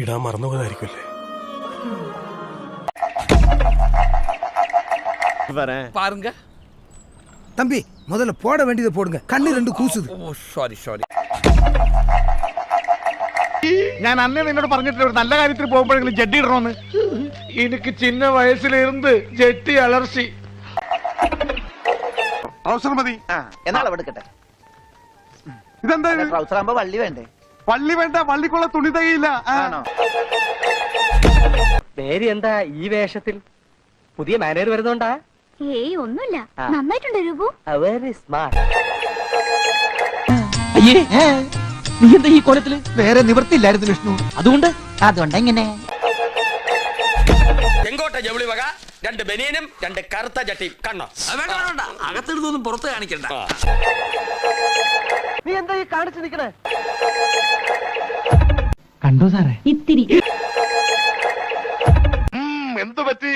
ഇടാൻ മറന്നുപോയതായിരിക്കുമല്ലേ பாருங்க தம்பி முதல்ல போட வேண்டியதை போடுங்க கண்ணு ரெண்டு கூசுது ஓ சாரி சாரி ഞാൻ അന്നേ നിന്നോട് പറഞ്ഞിട്ടില്ല ഒരു നല്ല കാര്യത്തിൽ പോകുമ്പോഴെങ്കിലും ജഡ്ഡി ഇടണമെന്ന് എനിക്ക് ചിന്ന വയസ്സിലിരുന്ന് ജെട്ടി അലർച്ചി ട്രൗസർ മതി എന്നാൾ എടുക്കട്ടെ ഇതെന്താ ഇത്? ട്രൗസർ ആകുമ്പോ വള്ളി വേണ്ടേ പള്ളി വേണ്ട പള്ളിക്കുള്ള തുണി തകയില്ല. പേര് എന്താ ഈ വേഷത്തിൽ? പുതിയ മാനേജർ വരുന്നോണ്ടാ? ഏയ് ഒന്നുമില്ല. നന്നായിട്ടുണ്ട് രൂപു. വെരി സ്മാർട്ട് അയ്യേ നീ എന്താ ഈ കോലത്തിൽ? വേറെ നിവർത്തിയില്ലായിരുന്നു വിഷ്ണു. അതുകൊണ്ട്? അതുകൊണ്ട് എങ്ങനെ എങ്കോട്ട ജവിളി വക രണ്ട് ബനിയനും രണ്ട് കറുത്ത ചട്ടിയും കണ്ണോ? വേണ്ട വേണ്ട അകത്തിടുന്നൊന്നും പുറത്ത് കാണിക്കണ്ട. നീ എന്താ ഈ കാണിച്ചു നിക്കണേ? കണ്ടോ സാറേ. ഇത്തിരി. ഉം, എന്ത് പറ്റി?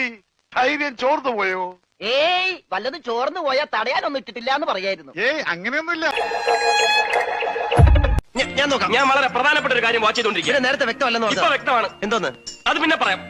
ധൈര്യം ചോർന്നു പോയോ? ഏയ് വല്ലതും ചോർന്നു പോയാ തടയാനൊന്നും ഇട്ടിട്ടില്ല എന്ന് പറയായിരുന്നു. ഏയ് അങ്ങനെയൊന്നുമില്ല. ഞാൻ നോക്കാം. ഞാൻ വളരെ പ്രധാനപ്പെട്ട ഒരു കാര്യം വാച്ച് ചെയ്തോണ്ടിരിക്കുന്നു നേരത്തെ വ്യക്തമല്ലെന്ന് ഇപ്പൊ വ്യക്തമാണ്. എന്തോന്ന് അത് പിന്നെ പറയാം.